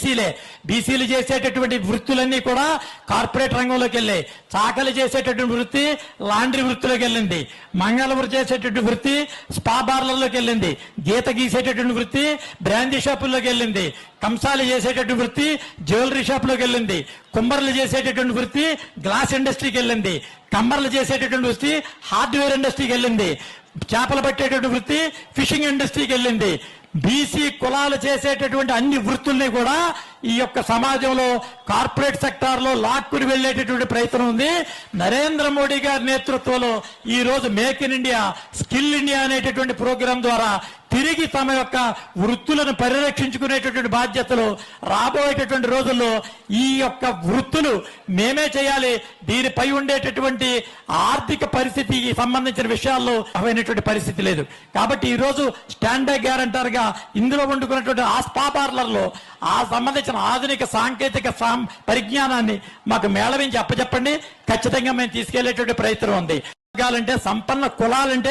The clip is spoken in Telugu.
బీసీలే. బీసీలు చేసేటటువంటి వృత్తులన్నీ కూడా కార్పొరేట్ రంగంలోకి వెళ్ళాయి. చాకలి చేసేటటువంటి వృత్తి లాండ్రీ వృత్తిలోకి వెళ్ళింది. మంగళవరు చేసేటటువంటి వృత్తి స్పా బార్లర్లోకి వెళ్ళింది. గీత గీసేటటువంటి వృత్తి బ్రాందీ షాపుల్లోకి వెళ్ళింది. కంసాలు చేసేటటువంటి వృత్తి జ్యువెలరీ షాప్లోకి వెళ్ళింది. కుంబర్లు చేసేటటువంటి వృత్తి గ్లాస్ ఇండస్ట్రీకి వెళ్ళింది. కమ్మర్లు చేసేటటువంటి వృత్తి హార్డ్వేర్ ఇండస్ట్రీకి వెళ్ళింది. చేపలు పట్టేటటువంటి వృత్తి ఫిషింగ్ ఇండస్ట్రీకి వెళ్ళింది. బీసీ కులాలు చేసేటటువంటి అన్ని వృత్తుల్ని కూడా ఈ యొక్క సమాజంలో కార్పొరేట్ సెక్టార్లో లాక్కుని వెళ్ళేటటువంటి ప్రయత్నం ఉంది. నరేంద్ర మోడీ గారి నేతృత్వంలో ఈ రోజు make in India skill India అనేటటువంటి ప్రోగ్రాం ద్వారా తిరిగి తమ యొక్క వృత్తులను పరిరక్షించుకునేటటువంటి బాధ్యతలు రాబోయేటటువంటి రోజుల్లో ఈ యొక్క వృత్తులు మేమే చేయాలి. దీనిపై ఉండేటటువంటి ఆర్థిక పరిస్థితికి సంబంధించిన విషయాల్లో అవైనటువంటి పరిస్థితి లేదు. కాబట్టి ఈరోజు స్టాండర్డ్ స్టాండ్ గ్యారంటర్గా ఇందులో వండుకున్నటువంటి ఆ పార్లర్లో ఆ సంబంధించిన ఆధునిక సాంకేతిక సాం- పరిజ్ఞానాన్ని మాకు మేళవించి అప్పచెప్పండి. ఖచ్చితంగా మేము తీసుకెళ్ళేటువంటి ప్రయత్నం ఉంది. వర్గాలంటే సంపన్న కులాలంటే